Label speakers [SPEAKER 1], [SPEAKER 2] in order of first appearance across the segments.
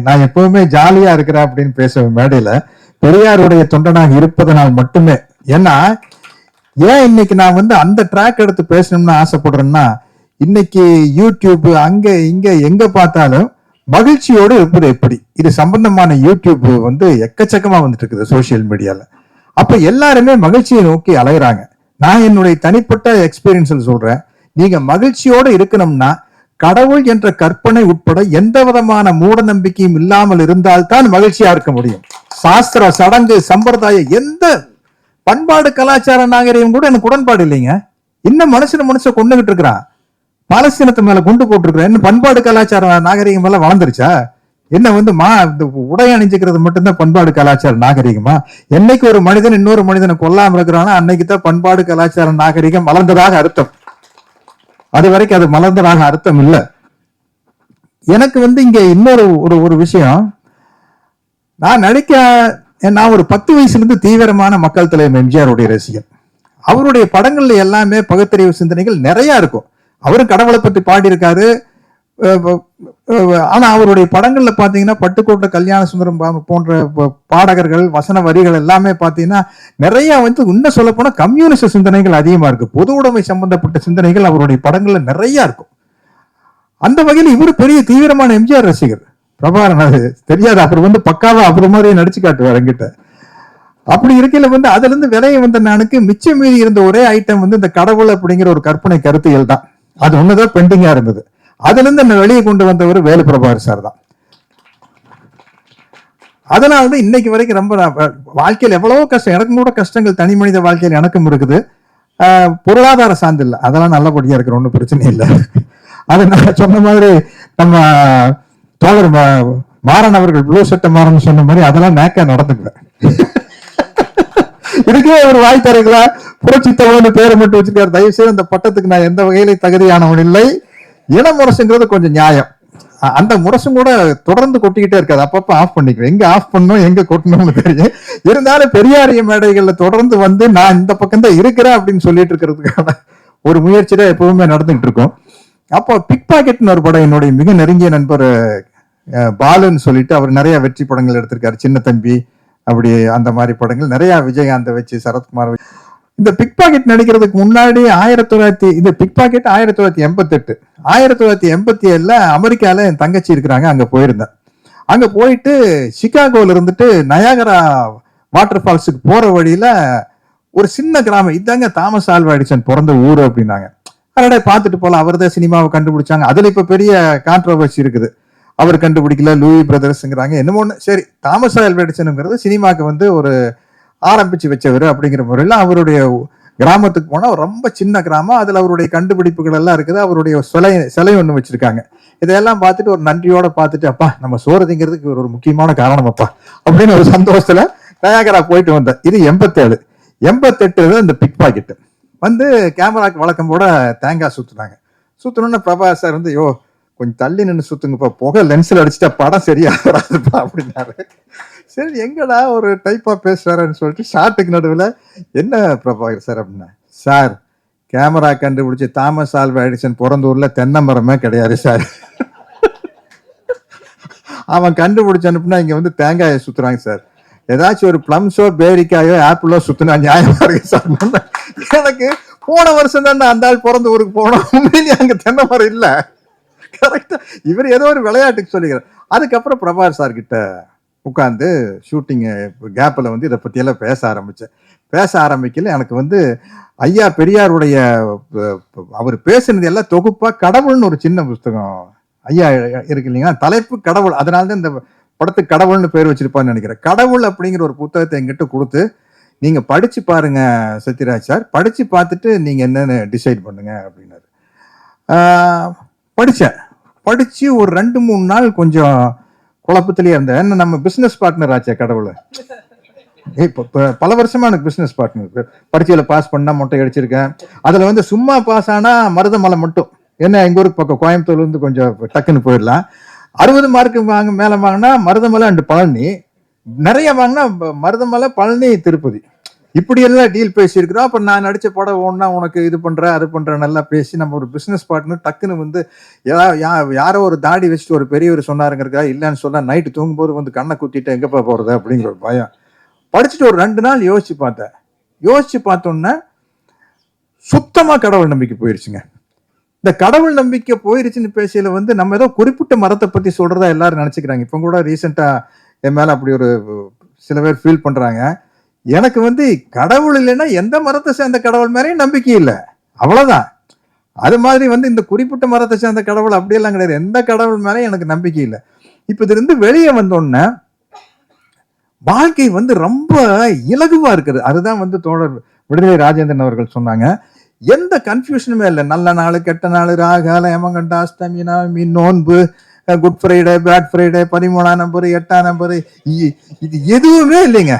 [SPEAKER 1] நான் எப்பவுமே ஜாலியா இருக்கிறேன் அப்படின்னு பேசுவேன் மேடையில பெரியாருடைய தொண்டனாக இருப்பதனால் மட்டுமே. ஏன்னா ஏன் இன்னைக்கு நான் வந்து அந்த ட்ராக் எடுத்து பேசணும்னு ஆசைப்படுறேன்னா இன்னைக்கு யூடியூப் அங்க இங்க எங்க பார்த்தாலும் மகிழ்ச்சியோடு இருப்பது எப்படி? இது சம்பந்தமான யூடியூப் வந்து எக்கச்சக்கமா வந்துட்டு இருக்குது சோசியல் மீடியால அப்ப எல்லாருமே மகிழ்ச்சியை நோக்கி அலையிறாங்க. நான் என்னுடைய தனிப்பட்ட எக்ஸ்பீரியன்ஸில் சொல்றேன். நீங்க மகிழ்ச்சியோடு இருக்கணும்னா கடவுள் என்ற கற்பனை உட்பட எந்த விதமான மூட நம்பிக்கையும் இல்லாமல் இருந்தால்தான் மகிழ்ச்சியா இருக்க முடியும். சாஸ்திர சடங்கு சம்பிரதாயம் எந்த பண்பாடு கலாச்சார நாகரிகம் கூட எனக்கு உடன்பாடு இல்லைங்க. இன்னும் மனுஷன மனுஷன் கொண்டுகிட்டு இருக்கிறான் பாலஸ்தீனத்து மேல குண்டு போட்டிருக்கிறேன் இன்னும் பண்பாடு கலாச்சார நாகரிகம் எல்லாம் வளர்ந்துருச்சா? என்ன வந்து மா இந்த உடை அணிஞ்சுக்கிறது மட்டும்தான் பண்பாடு கலாச்சார நாகரிகமா? என்னைக்கு ஒரு மனிதன் இன்னொரு மனிதனை கொல்லாம இருக்கிறானா அன்னைக்கு தான் பண்பாடு கலாச்சார நாகரிகம் வளர்ந்ததாக அர்த்தம். அது வரைக்கும் அது மலர்ந்ததாக அர்த்தம் இல்லை. எனக்கு வந்து இங்க இன்னொரு ஒரு ஒரு விஷயம். நான் நடிக்க நான் ஒரு பத்து வயசுலேருந்து தீவிரமான மக்கள் தலைவர் எம்ஜிஆருடைய ரசிகன். அவருடைய படங்கள்ல எல்லாமே பகுத்தறிவு சிந்தனைகள் நிறைய இருக்கும். அவரும் கடவுளை பற்றி பாடியிருக்காரு. ஆனா அவருடைய படங்கள்ல பாத்தீங்கன்னா பட்டுக்கோட்டை கல்யாண சுந்தரம் போன்ற பாடகர்கள் வசன வரிகள் எல்லாமே பாத்தீங்கன்னா நிறைய வந்து இன்னும் சொல்ல போனா கம்யூனிஸ்ட் சிந்தனைகள் அதிகமா இருக்கு. பொது உடைமை சம்பந்தப்பட்ட சிந்தனைகள் அவருடைய படங்கள்ல நிறைய இருக்கும். அந்த வகையில் இவர் பெரிய தீவிரமான எம்ஜிஆர் ரசிகர். பிரபாகரன் அது தெரியாது. அப்புறம் வந்து பக்காவா அப்புறம் மாதிரியே நடிச்சு காட்டுவார் என்கிட்ட. அப்படி இருக்கையில வந்து அதுல இருந்து விலையை வந்த நானுக்கு மிச்சம் மீறி இருந்த ஒரே ஐட்டம் வந்து இந்த கடவுள் அப்படிங்கிற ஒரு கற்பனை கருத்தியல் தான். அது ஒண்ணுதான் பெண்டிங்கா இருந்தது. அதுல இருந்து வெளியே கொண்டு வந்தவர் வேலுபிரபாகர் சார் தான். அதனால தான் இன்னைக்கு வரைக்கும் ரொம்ப வாழ்க்கையில் எவ்வளவோ கஷ்டம் எனக்கும் கூட கஷ்டங்கள் தனி மனித வாழ்க்கையில் எனக்கும் இருக்குது. ஆஹ் பொருளாதார சார்ந்து இல்லை. அதெல்லாம் நல்லபடியா இருக்கிற ஒன்றும் பிரச்சனை இல்லை. அது நான் சொன்ன மாதிரி நம்ம தோழர் மா- மாறன் அவர்கள் ப்ளூ சட்டை மாறன் சொன்ன மாதிரி அதெல்லாம் நேக்கா நடந்துக்குவேன் இதுக்கே ஒரு வாய் தரைகளா புரட்சி தலைவர்னு பேரை மட்டும் வச்சிருக்காரு. தயவு செய்து அந்த பட்டத்துக்கு நான் எந்த வகையில தகுதியானவன் இல்லை. இன முரசுங்கிறது கொஞ்சம் நியாயம். அந்த முரசும் கூட தொடர்ந்து கொட்டிக்கிட்டே இருக்காது. அப்பப்ப ஆஃப் பண்ணிக்குவேன். எங்க ஆஃப் பண்ணும் எங்க கொட்டணும்னு தெரியும். இருந்தாலும் பெரியாரிய மேடைகள்ல தொடர்ந்து வந்து நான் இந்த பக்கம் தான் இருக்கிறேன் அப்படின்னு சொல்லிட்டு இருக்கிறதுக்கான ஒரு முயற்சி தான் எப்பவுமே நடந்துகிட்டு இருக்கும். அப்போ பிக் பாக்கெட்னு ஒரு படம் என்னுடைய மிக நெருங்கிய நண்பர் பாலுன்னு சொல்லிட்டு அவர் நிறைய வெற்றி படங்கள் எடுத்திருக்காரு. சின்ன தம்பி அப்படி அந்த மாதிரி படங்கள். நிறைய விஜயகாந்தை வச்சு சரத்குமார் வச்சு. இந்த பிக் பாக்கெட் நடிக்கிறதுக்கு முன்னாடி ஆயிரத்தி தொள்ளாயிரத்தி இந்த பிக் பாக்கெட் ஆயிரத்தி தொள்ளாயிரத்தி எண்பத்தெட்டு ஆயிரத்தி தொள்ளாயிரத்தி எண்பத்தி ஏழுல அமெரிக்கால என் தங்கச்சி இருக்கிறாங்க அங்க போயிருந்தேன். அங்க போயிட்டு சிகாகோல இருந்துட்டு நயாகரா வாட்டர் ஃபால்ஸுக்கு போற வழியில ஒரு சின்ன கிராமம் இதாங்க தாமஸ் ஆல்வா எடிசன் பிறந்த ஊர் அப்படின்னாங்க. அதனால பார்த்துட்டு போகலாம் அவர் தான் சினிமாவை கண்டுபிடிச்சாங்க. அதுல இப்ப பெரிய கான்ட்ரவர்சி இருக்குது. அவர் கண்டுபிடிக்கல லூயி பிரதர்ஸ்ங்கிறாங்க என்னமோ சரி தாமஸ் ஆல்வா எடிசனுங்கிறது சினிமாக்கு வந்து ஒரு ஆரம்பிச்சு வச்சவர் அப்படிங்கிற முறையில் அவருடைய கிராமத்துக்கு போனால் ரொம்ப சின்ன கிராமம். அதில் அவருடைய கண்டுபிடிப்புகள் எல்லாம் இருக்குது. அவருடைய சிலை சிலை ஒன்று வச்சுருக்காங்க. இதையெல்லாம் பார்த்துட்டு ஒரு நன்றியோட பார்த்துட்டு அப்பா நம்ம சோறு திங்கிறதுக்கு ஒரு முக்கியமான காரணம் அப்பா அப்படின்னு ஒரு சந்தோஷத்தில் நயாகரா போயிட்டு வந்தேன். இது எண்பத்தேழு. எண்பத்தெட்டு இந்த பிக் பாக்கெட்டு. வந்து கேமராக்கு வழக்கம் போட தேங்காய் சுற்றுனாங்க சுற்றணுன்னு பிரபா சார் வந்து யோ கொஞ்சம் தள்ளி நின்று சுற்றுங்கப்பா புகை லென்ஸில் அடிச்சுட்டா படம் சரியாக வராதுப்பா அப்படின்னாரு. சரி எங்கடா ஒரு டைப்பாக பேசுறாருன்னு சொல்லிட்டு ஷார்ட்டுக்கு நடுவில் என்ன பிரபாகர் சார் அப்படின்னா? சார் கேமரா கண்டுபிடிச்சி தாமஸ் ஆல்வா எடிசன் பிறந்த ஊர்ல தென்னை மரமே கிடையாது சார் அவன் கண்டுபிடிச்ச அனுப்புனா இங்கே வந்து தேங்காயை சுற்றுறாங்க சார் ஏதாச்சும் ஒரு ப்ளம்ஸோ பேரிக்காயோ ஆப்பிளோ சுத்தினா நியாயமாக இருக்கு சார் எனக்கு போன வருஷம் தான் அந்த ஆள் பிறந்த ஊருக்கு போனோம். உண்மையிலேயே அங்கே தென்னை மரம் இல்லை. இவர் ஏதோ ஒரு விளையாட்டுக்கு சொல்லிக்கிறார். அதுக்கப்புறம் பிரபார் சார் கிட்ட உட்காந்து ஷூட்டிங்கு கேப்பில் வந்து இதை பற்றியெல்லாம் பேச ஆரம்பித்தேன். பேச ஆரம்பிக்கல எனக்கு வந்து ஐயா பெரியாருடைய அவர் பேசுனது எல்லாம் தொகுப்பாக கடவுள்னு ஒரு சின்ன புஸ்தகம். ஐயா இருக்கு இல்லைங்களா? தலைப்பு கடவுள். அதனால தான் இந்த படத்துக்கு கடவுள்னு பேர் வச்சிருப்பான்னு நினைக்கிறேன். கடவுள் அப்படிங்கிற ஒரு புத்தகத்தை எங்கிட்ட கொடுத்து நீங்கள் படித்து பாருங்க சத்யராஜ் சார். படித்து பார்த்துட்டு நீங்கள் என்னென்னு டிசைட் பண்ணுங்க அப்படின்னாரு. படித்தேன். படித்து ஒரு ரெண்டு மூணு நாள் கொஞ்சம் குழப்பத்திலேயே இருந்தேன். என்ன நம்ம பிசினஸ் பார்ட்னர் ஆச்சே கடவுள். ஏய், பல வருஷமா எனக்கு பிசினஸ் பார்ட்னர் பரீட்சையில் பாஸ் பண்ணால் மொட்டை அடிச்சிருக்கேன். அதில் வந்து சும்மா பாஸ் ஆனால் மருதமலை மட்டும். என்ன எங்கள் ஊருக்கு பக்கம் கோயம்புத்தூர்லேருந்து கொஞ்சம் டக்குன்னு போயிடலாம். அறுபது மார்க்கு வாங்க மேலே வாங்கினா மருதமலை அண்டு பழனி. நிறைய வாங்கினா மருதமலை பழனி திருப்பதி. இப்படி எல்லாம் டீல் பேசியிருக்கிறோம். அப்ப நான் நடிச்ச படம் ஒன்னா உனக்கு இது பண்றேன் அது பண்றேன் நல்லா பேசி நம்ம ஒரு பிசினஸ் பார்ட்னர் டக்குன்னு வந்து யா- யாரோ ஒரு தாடி வச்சுட்டு ஒரு பெரியவர் சொன்னாருங்கிறதா இல்லைன்னு சொன்னா நைட்டு தூங்கும்போது வந்து கண்ணை குத்திட்டு எங்கப்பா போறது அப்படிங்கிற ஒரு பயம். படிச்சுட்டு ஒரு ரெண்டு நாள் யோசிச்சு பார்த்தேன். யோசிச்சு பார்த்தோன்னே சுத்தமா கடவுள் நம்பிக்கை போயிருச்சுங்க. இந்த கடவுள் நம்பிக்கை போயிருச்சுன்னு பேசியில வந்து நம்ம ஏதோ குறிப்பிட்ட மரத்தை பத்தி சொல்றதா எல்லாரும் நினைச்சுக்கிறாங்க. இப்போ கூட ரீசெண்டா என் மேல அப்படி ஒரு சில பேர் ஃபீல் பண்றாங்க. எனக்கு வந்து கடவுள் இல்லைன்னா எந்த மரத்தை சேர்ந்த கடவுள் மேலேயும் நம்பிக்கை இல்லை. அவ்வளோதான் அது மாதிரி வந்து இந்த குறிப்பிட்ட மரத்தை சேர்ந்த கடவுள் அப்படியெல்லாம் கிடையாது. எந்த கடவுள் மேலேயும் எனக்கு நம்பிக்கை இல்லை. இப்போ இதுலேருந்து வெளியே வந்தோடனே வாழ்க்கை வந்து ரொம்ப இலகுவாக இருக்குது. அதுதான் வந்து தோழர் விடுதலை ராஜேந்திரன் அவர்கள் சொன்னாங்க. எந்த கன்ஃபியூஷனுமே இல்லை. நல்ல நாள் கெட்ட நாள் ராகால ஏமங்கண்டா அஷ்டமி நவமி நோன்பு குட் ஃப்ரைடே பேட் ஃப்ரைடே பதிமூணாம் நம்பர் எட்டாம் நம்பர் இது எதுவுமே இல்லைங்க.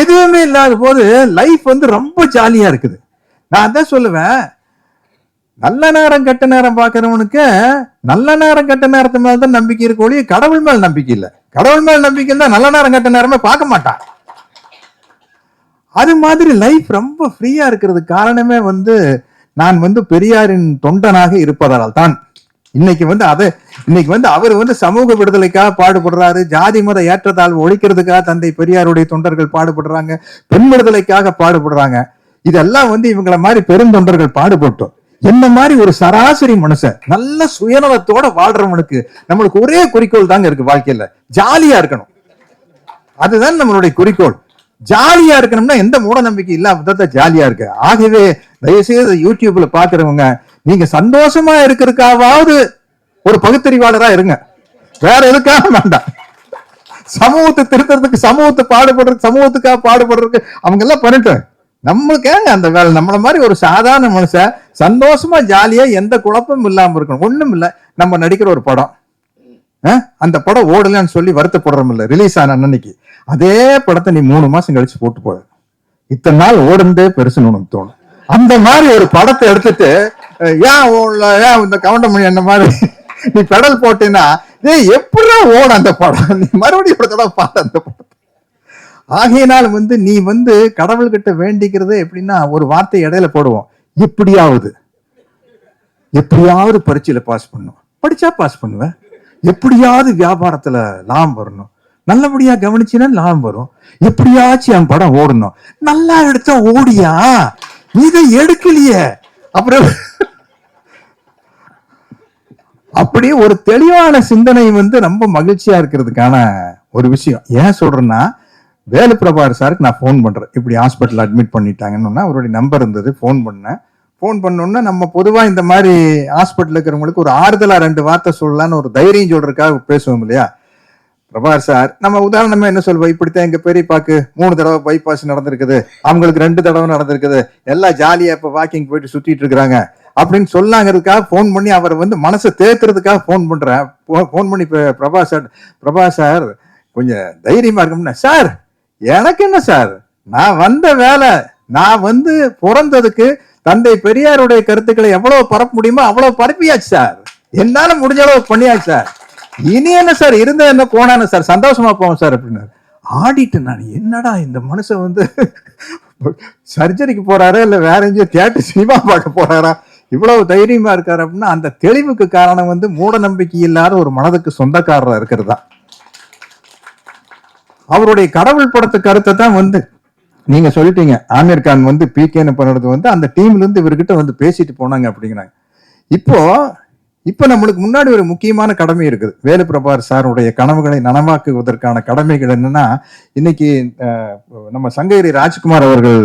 [SPEAKER 1] எதுவுமே இல்லாத போது லைஃப் வந்து ரொம்ப ஜாலியா இருக்குது. நான் அதான் சொல்லுவேன். நல்ல நேரம் கெட்ட நேரம் பார்க்குறவனுக்கு நல்ல நேரம் கெட்ட நேரத்து மேல தான் நம்பிக்கை இருக்க ஒழிய கடவுள் மேல் நம்பிக்கை இல்லை. கடவுள் மேல் நம்பிக்கை இருந்தால் நல்ல நேரம் கெட்ட நேரமே பார்க்க மாட்டான். அது மாதிரி லைஃப் ரொம்ப ஃப்ரீயா இருக்கிறது காரணமே வந்து நான் வந்து பெரியாரின் தொண்டனாக இருப்பதால் தான் இன்னைக்கு வந்து அதை இன்னைக்கு வந்து அவர் வந்து சமூக விடுதலைக்காக பாடுபடுறாரு. ஜாதி மத ஏற்றத்தாழ்வு ஒழிக்கிறதுக்காக தந்தை பெரியாருடைய தொண்டர்கள் பாடுபடுறாங்க. பெண் விடுதலைக்காக பாடுபடுறாங்க. இதெல்லாம் வந்து இவங்கள மாதிரி பெருந்தொண்டர்கள் பாடுபட்டோம். என்ன மாதிரி ஒரு சராசரி மனுஷன் நல்ல சுயநலத்தோட வாழ்றவனுக்கு நம்மளுக்கு ஒரே குறிக்கோள் தாங்க இருக்கு வாழ்க்கையில. ஜாலியா இருக்கணும். அதுதான் நம்மளுடைய குறிக்கோள். ஜாலியா இருக்கணும்னா எந்த மூட நம்பிக்கை இல்லாம தான் ஜாலியா இருக்கு. ஆகவே தயவுசெய்து யூடியூப்ல பாக்குறவங்க நீங்க சந்தோஷமா இருக்கிறதுக்காவது ஒரு பகுத்தறிவாளரா இருங்க. வேற எதுக்காக வேண்டாம். சமூகத்தை திருத்துறதுக்கு சமூகத்தை பாடுபடுறதுக்கு சமூகத்துக்காக பாடுபடுறதுக்கு அவங்க எல்லாம் பண்ணிட்டேன் நம்மளுக்கு ஏங்க அந்த வேலை? நம்மள மாதிரி ஒரு சாதாரண மனுஷன் சந்தோஷமா ஜாலியா எந்த குழப்பமும் இல்லாம இருக்கணும். ஒண்ணும் இல்ல. நம்ம நடிக்கிற ஒரு படம். அந்த படம் ஓடலன்னு சொல்லி வருத்தப்படுறோம் இல்லை. ரிலீஸ் ஆன அன்னைக்கு அதே படத்தை நீ மூணு மாசம் கழிச்சு போட்டு போடு. இத்தனை நாள் ஓடுந்தே பெருசுன்னு உனக்கு தோணும். அந்த மாதிரி ஒரு படத்தை எடுத்துட்டு ஏன் ஏன் இந்த கவுண்டமணி என்ன மாதிரி? நீ பெடல் போட்டீங்கன்னா ஏய் எப்படா ஓட அந்த படம்? நீ மறுபடியும் ஒரு தடவை பாரு அந்த படம் ஆகையினால் வந்து நீ வந்து கடவுள்கிட்ட வேண்டிக்கிறது எப்படின்னா ஒரு வார்த்தை இடையில போடுவோம். எப்படியாவது எப்படியாவது பரீட்சையில பாஸ் பண்ணும் படிச்சா பாஸ் பண்ணுவேன். எப்படியாவது வியாபாரத்துல லாபம் வரணும். நல்லபடியா கவனிச்சுன்னா லாபம் வரும். எப்படியாச்சும் என் படம் ஓடணும். நல்லா எடுத்தா ஓடியா? நீ இதை எடுக்கலையே. அப்புறம் அப்படி ஒரு தெளிவான சிந்தனை வந்து ரொம்ப மகிழ்ச்சியா இருக்கிறதுக்கான ஒரு விஷயம். ஏன் சொல்றேன்னா வேலு பிரபாகர் சாருக்கு நான் ஃபோன் பண்றேன். இப்படி ஹாஸ்பிட்டல் அட்மிட் பண்ணிட்டாங்கன்னு அவருடைய நம்பர் இருந்தது. ஃபோன் பண்ணேன். ஃபோன் பண்ணோன்னா நம்ம பொதுவா இந்த மாதிரி ஹாஸ்பிட்டல் இருக்கிறவங்களுக்கு ஒரு ஆறுதலா ரெண்டு வார்த்தை சொல்லலாம்னு ஒரு தைரியம் சொல்றதுக்காக பேசுவோம் இல்லையா? பிரபார் சார் நம்ம உதாரணமா என்ன சொல்வோம்? இப்படித்தான் எங்க பெரியப்பாக்கு மூணு தடவை பைபாஸ் நடந்திருக்குது. அவங்களுக்கு ரெண்டு தடவை நடந்திருக்குது. எல்லாம் ஜாலியா இப்ப வாக்கிங் போயிட்டு சுத்திட்டு இருக்கிறாங்க. அப்படின்னு சொல்லாங்கிறதுக்காக ஃபோன் பண்ணி அவர் வந்து மனசை தேத்துறதுக்காக ஃபோன் பண்றேன். ஃபோன் பண்ணி இப்போ பிரபா சார் பிரபா சார் கொஞ்சம் தைரியமா இருக்கும்னா சார் எனக்கு என்ன சார்? நான் வந்த வேலை நான் வந்து பிறந்ததுக்கு தந்தை பெரியாருடைய கருத்துக்களை எவ்வளவு பரப்ப முடியுமோ அவ்வளவு பரப்பியாச்சு சார். என்னால முடிஞ்ச அளவு பண்ணியாச்சு சார். இனி என்ன சார்? இருந்த என்ன போனானு சார்? சந்தோஷமா போவோம் சார் அப்படின்னாரு. ஆடிட்டு நான் என்னடா இந்த மனுஷன் வந்து சர்ஜரிக்கு போறாரா? இல்ல வேற எங்கேயோ தியேட்டர் சினிமா பார்க்க போறாரா? இவ்வளவு தைரியமா இருக்காரு அப்படின்னா அந்த தெளிவுக்கு காரணம் வந்து மூட நம்பிக்கை இல்லாத ஒரு மனதுக்கு சொந்தக்காரரா இருக்கிறது? தான் அவருடைய கடவுள் படத்து கருத்தை தான் வந்து நீங்க சொல்லிட்டீங்க. ஆமீர் கான் வந்து பிகேன்னு பண்ணுறது வந்து அந்த டீம்ல இருந்து இவர்கிட்ட வந்து பேசிட்டு போனாங்க அப்படிங்கிறாங்க. இப்போ இப்போ நம்மளுக்கு முன்னாடி ஒரு முக்கியமான கடமை இருக்குது. வேலு பிரபார் சாருடைய கனவுகளை நனவாக்குவதற்கான கடமைகள் என்னன்னா இன்னைக்கு நம்ம சங்ககிரி ராஜ்குமார் அவர்கள்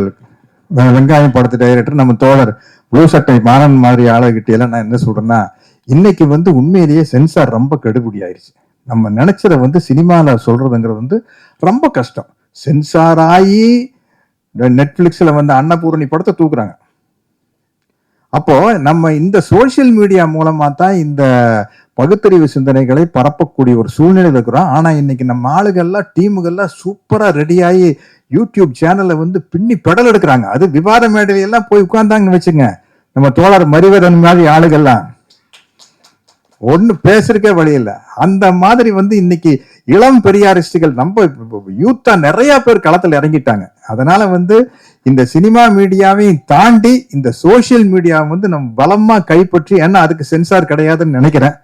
[SPEAKER 1] வெங்காயம் படத்து டைரக்டர் நம்ம தோழர் ப்ளூ சட்டை மாறன் மாதிரி ஆளுகிட்ட எல்லாம் நான் என்ன சொல்றேன்னா இன்னைக்கு வந்து உண்மையிலேயே சென்சார் ரொம்ப கெடுபிடி ஆயிடுச்சு நம்ம நினைச்சத வந்து சினிமாவில் சொல்றதுங்கிறது வந்து ரொம்ப கஷ்டம். சென்சார் ஆகி நெட்ஃப்ளிக்ஸில் வந்து அன்னபூரணி படத்தை தூக்குறாங்க. அப்போ நம்ம இந்த சோஷியல் மீடியா மூலமா தான் இந்த பகுத்தறிவு சிந்தனைகளை பரப்பக்கூடிய ஒரு சூழ்நிலையில் இருக்கிறோம். ஆனா இன்னைக்கு நம்ம ஆளுகள்லாம் டீமுகள்லாம் சூப்பரா ரெடியாகி யூடியூப் சேனல்ல வந்து பின்னி பெடல் எடுக்கிறாங்க. அது விவாத மேடையெல்லாம் போய் உட்கார்ந்தாங்கன்னு வச்சுங்க நம்ம தோழர் மறிவதன் மாதிரி ஆளுகள்லாம். ஒன்று பேசுறதுக்கே வழி இல்லை. அந்த மாதிரி வந்து இன்னைக்கு இளம் பெரியாரிஸ்டுகள் நம்ம யூத்தா நிறைய பேர் களத்தில் இறங்கிட்டாங்க. அதனால வந்து இந்த சினிமா மீடியாவையும் தாண்டி இந்த சோஷியல் மீடியாவை வந்து நம்ம பலமா கைப்பற்றி ஏன்னா அதுக்கு சென்சார் கிடையாதுன்னு நினைக்கிறேன்.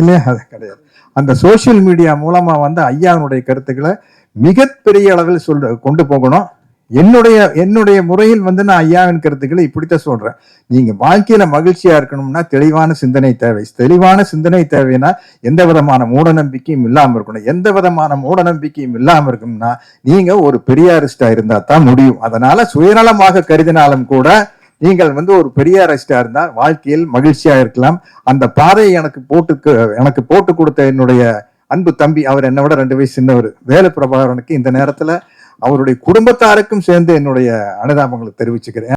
[SPEAKER 1] இல்லையா அது கிடையாது. அந்த சோஷியல் மீடியா மூலமா வந்து ஐயாவினுடைய கருத்துக்களை மிகப்பெரிய அளவில் சொல் கொண்டு போகணும். என்னுடைய என்னுடைய முறையில் வந்து நான் ஐயாவின் கருத்துக்களை இப்படித்தான் சொல்றேன். நீங்க வாழ்க்கையில மகிழ்ச்சியா இருக்கணும்னா தெளிவான சிந்தனை தேவை. தெளிவான சிந்தனை தேவைன்னா எந்த விதமான மூட நம்பிக்கையும் இல்லாம இருக்கணும். எந்த விதமான மூட நம்பிக்கையும் இல்லாம இருக்கணும்னா நீங்க ஒரு பெரியாரிஸ்டா இருந்தா தான் முடியும். அதனால சுயநலமாக கருதினாலும் கூட நீங்கள் வந்து ஒரு பெரிய பெரியாரிஸ்டா இருந்தால் வாழ்க்கையில் மகிழ்ச்சியா இருக்கலாம். அந்த பாதையை எனக்கு போட்டு எனக்கு போட்டு கொடுத்த என்னுடைய அன்பு தம்பி அவர் என்னை விட ரெண்டு வயசு சின்னவர். வேலு பிரபாகரனுக்கு இந்த நேரத்துல அவருடைய குடும்பத்தாருக்கும் சேர்ந்து என்னுடைய அனுதாபங்களை தெரிவிச்சுக்கிறேன்.